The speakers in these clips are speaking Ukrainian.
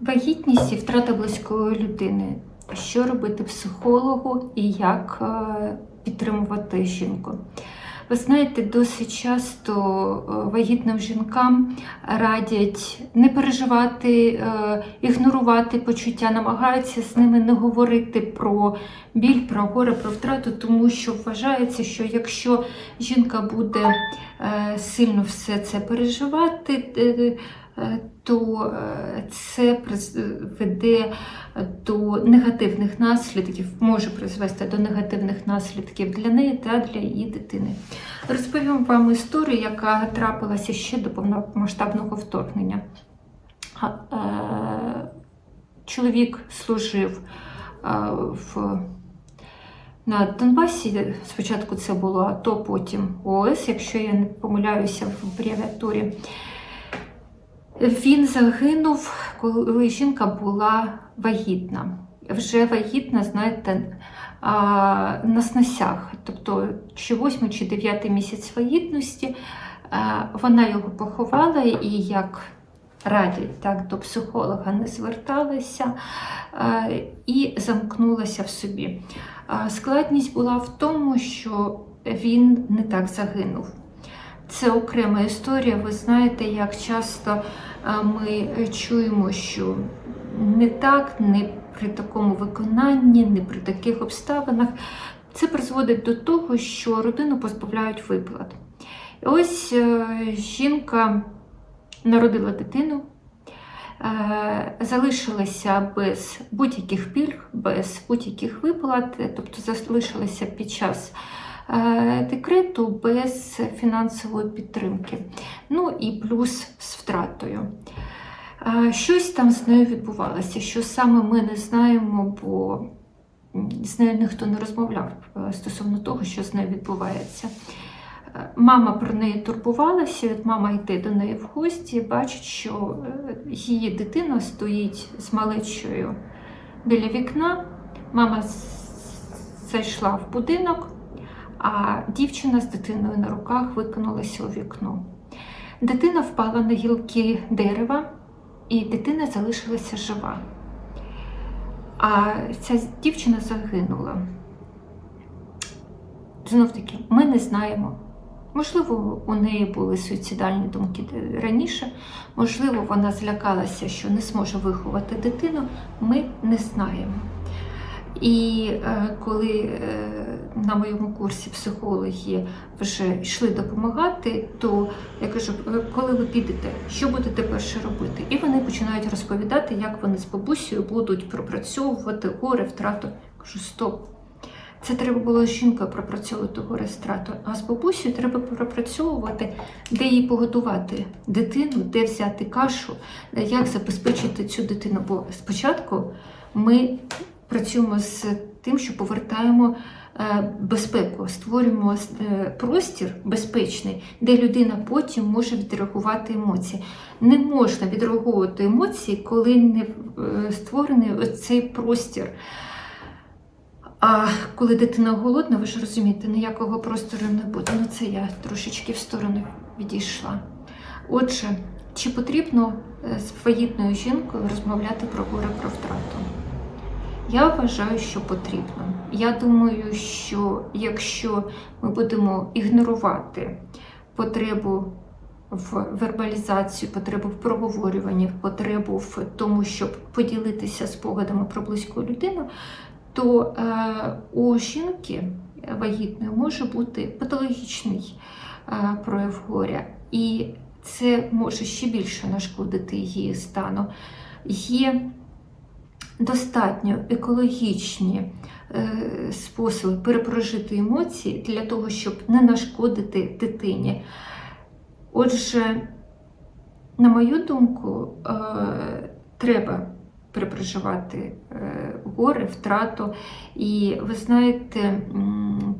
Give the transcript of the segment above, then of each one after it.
Вагітність і втрата близької людини. Що робити психологу і як е, підтримувати жінку? Ви знаєте, досить часто е, вагітним жінкам радять не переживати, е, ігнорувати почуття, намагаються з ними не говорити про біль, про горе, про втрату, тому що вважається, що якщо жінка буде сильно все це переживати, то е, це призведе до негативних наслідків, може призвести до негативних наслідків для неї та для її дитини. Розповім вам історію, яка трапилася ще до повномасштабного вторгнення. Е, Чоловік служив е, в на Донбасі. Спочатку це було АТО, потім ООС, якщо я не помиляюся в абревіатурі. Він загинув, коли жінка була вагітна. Вже вагітна, знаєте, на сносях. Тобто, чи 8 чи 9 місяць вагітності вона його поховала і як радять так, до психолога не зверталася і замкнулася в собі. Складність була в тому, що він не так загинув. Це окрема історія. Ви знаєте, як часто ми чуємо, що не так, не при такому виконанні, не при таких обставинах. Це призводить до того, що родину позбавляють виплат. Ось е, жінка народила дитину, е, залишилася без будь-яких пільг, без будь-яких виплат, тобто залишилася під час декрету без фінансової підтримки. Ну і плюс з втратою. Е, Щось там з нею відбувалося, що саме ми не знаємо, бо з нею ніхто не розмовляв е, стосовно того, що з нею відбувається. Е, Мама про неї турбувалася, мама йде до неї в гості, бачить, що е, її дитина стоїть з малечою біля вікна. Мама зайшла в будинок, а дівчина з дитиною на руках викинулася у вікно. Дитина впала на гілки дерева, і дитина залишилася жива. А ця дівчина загинула. Знов таки, ми не знаємо. Можливо, у неї були суїцидальні думки раніше, можливо, вона злякалася, що не зможе виховати дитину. Ми не знаємо. І е, коли е, на моєму курсі психологи вже йшли допомагати, то я кажу, «Е, коли ви підете, що будете перше робити? І вони починають розповідати, як вони з бабусею будуть пропрацьовувати горе, втрату. Кажу, стоп. Це треба було з жінкою пропрацьовувати горе страту, а з бабусею треба пропрацьовувати, де їй погодувати дитину, де взяти кашу, як забезпечити цю дитину. Бо спочатку ми працюємо з тим, що повертаємо е, безпеку, створюємо е, простір безпечний, де людина потім може відреагувати емоції. Не можна відреагувати емоції, коли не е, створений цей простір. А коли дитина голодна, ви ж розумієте, ніякого простору не буде. Ну це я трошечки в сторону відійшла. Отже, чи потрібно з вагітною жінкою розмовляти про горе про втрату? Я вважаю, що потрібно. Я думаю, що якщо ми будемо ігнорувати потребу в вербалізацію, потребу в проговорюванні, потребу в тому, щоб поділитися спогадами про близьку людину, то е, у жінки вагітної може бути патологічний е, прояв горя, і це може ще більше нашкодити її стану. Є достатньо екологічні е, способи перепрожити емоції для того, щоб не нашкодити дитині. Отже, на мою думку, е, треба перепроживати е, горе, втрату. І ви знаєте,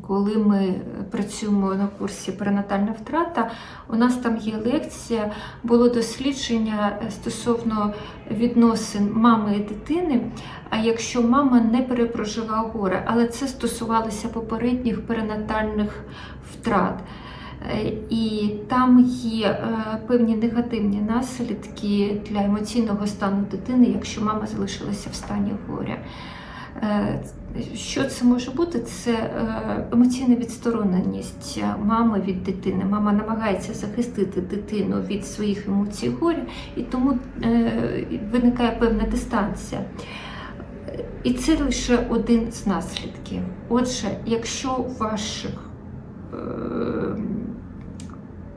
коли ми працюємо на курсі перинатальна втрата, у нас там є лекція, було дослідження стосовно відносин мами і дитини. А якщо мама не перепрожила горе, але це стосувалося попередніх перинатальних втрат. Е, І там є е, певні негативні наслідки для емоційного стану дитини, якщо мама залишилася в стані горя. Е, Що це може бути? Це емоційна відстороненість мами від дитини. Мама намагається захистити дитину від своїх емоцій горя, і тому виникає певна дистанція. І це лише один з наслідків. Отже, якщо ваших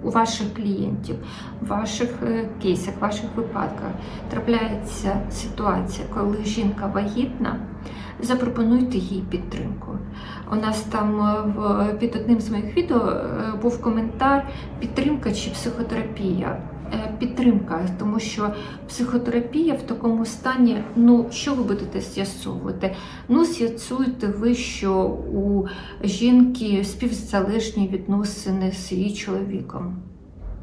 у ваших клієнтів, в ваших е, кейсах, в ваших випадках трапляється ситуація, коли жінка вагітна, запропонуйте їй підтримку. У нас там е, під одним з моїх відео е, був коментар підтримка чи психотерапія. Е, Підтримка, тому що психотерапія в такому стані, ну що ви будете з'ясовувати? Ну, з'ясуєте ви, що у жінки співзалежні відносини з її чоловіком.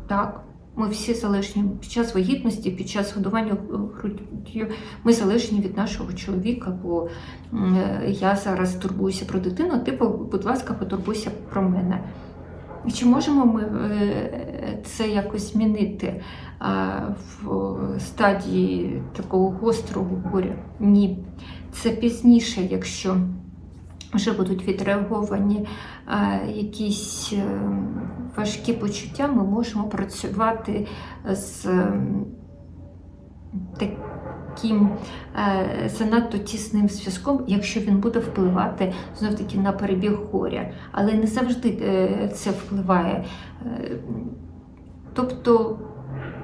Так, ми всі залежні під час вагітності, під час годування груддю, ми залежні від нашого чоловіка, бо е, я зараз турбуюся про дитину, ти, будь ласка, потурбуйся про мене. Чи можемо ми е, це якось змінити в стадії такого гострого горя? Ні. Це пізніше, якщо вже будуть відреаговані якісь е, важкі почуття, ми можемо працювати з ем, таким е, занадто тісним зв'язком, якщо він буде впливати знов таки на перебіг горя. Але не завжди е, це впливає. Е, Тобто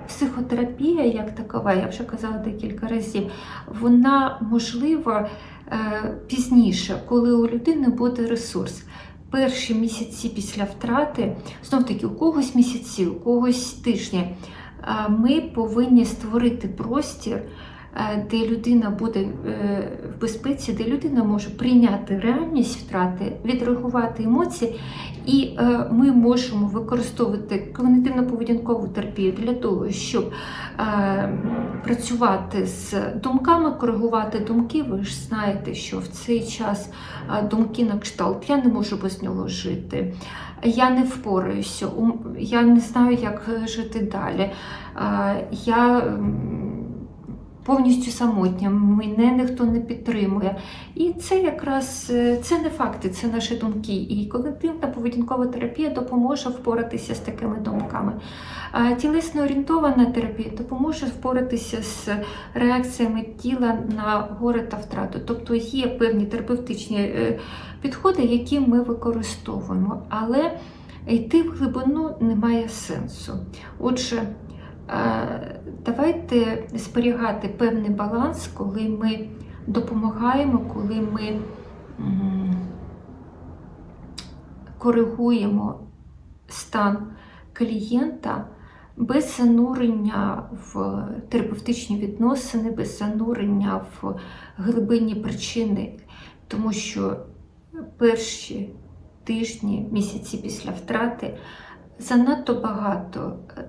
психотерапія, як такова, я вже казала декілька разів, вона можлива е, пізніше, коли у людини буде ресурс. Перші місяці після втрати, знов таки, у когось місяці, у когось тижні, е, ми повинні створити простір, е, де людина буде е, в безпеці, де людина може прийняти реальність втрати, відреагувати емоції, і е, ми можемо використовувати когнитивно-поведінкову терапію для того, щоб е, працювати з думками, коригувати думки. Ви ж знаєте, що в цей час е, думки на кшталт я не можу без нього жити. Я не впораюся, я не знаю, як е, жити далі. Е, Я повністю самотня, мене ніхто не підтримує. І це якраз е, це не факти, це наші думки. І когнитивна поведінкова терапія допоможе впоратися з такими думками. А тілесно орієнтована терапія допоможе впоратися з реакціями тіла на горе та втрату. Тобто є певні терапевтичні е, підходи, які ми використовуємо, але йти в глибину немає сенсу. Отже, давайте зберігати певний баланс, коли ми допомагаємо, коли ми коригуємо стан клієнта без занурення в терапевтичні відносини, без занурення в глибинні причини, тому що перші тижні, місяці після втрати занадто багато е,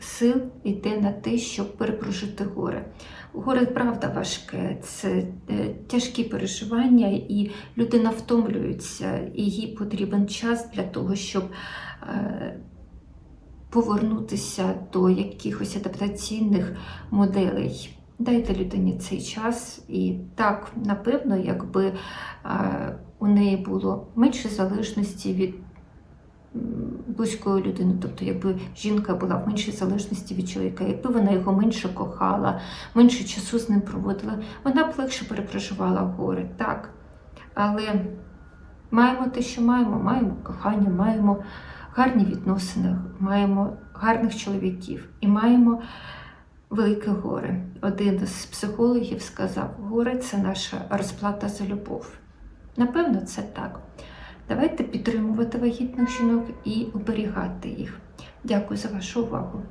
сил йде на те, щоб перепрожити горе. Горе правда важке, це е, тяжкі переживання, і людина втомлюється, і їй потрібен час для того, щоб е, повернутися до якихось адаптаційних моделей. Дайте людині цей час, і так, напевно, якби е, у неї було менше залежності від близької людини, тобто якби жінка була в меншій залежності від чоловіка, якби вона його менше кохала, менше часу з ним проводила, вона б легше перепроживала горе, так. Але маємо те, що маємо, маємо кохання, маємо гарні відносини, маємо гарних чоловіків і маємо велике горе. Один з психологів сказав: горе це наша розплата за любов. Напевно, це так. Давайте підтримувати вагітних жінок і оберігати їх. Дякую за вашу увагу.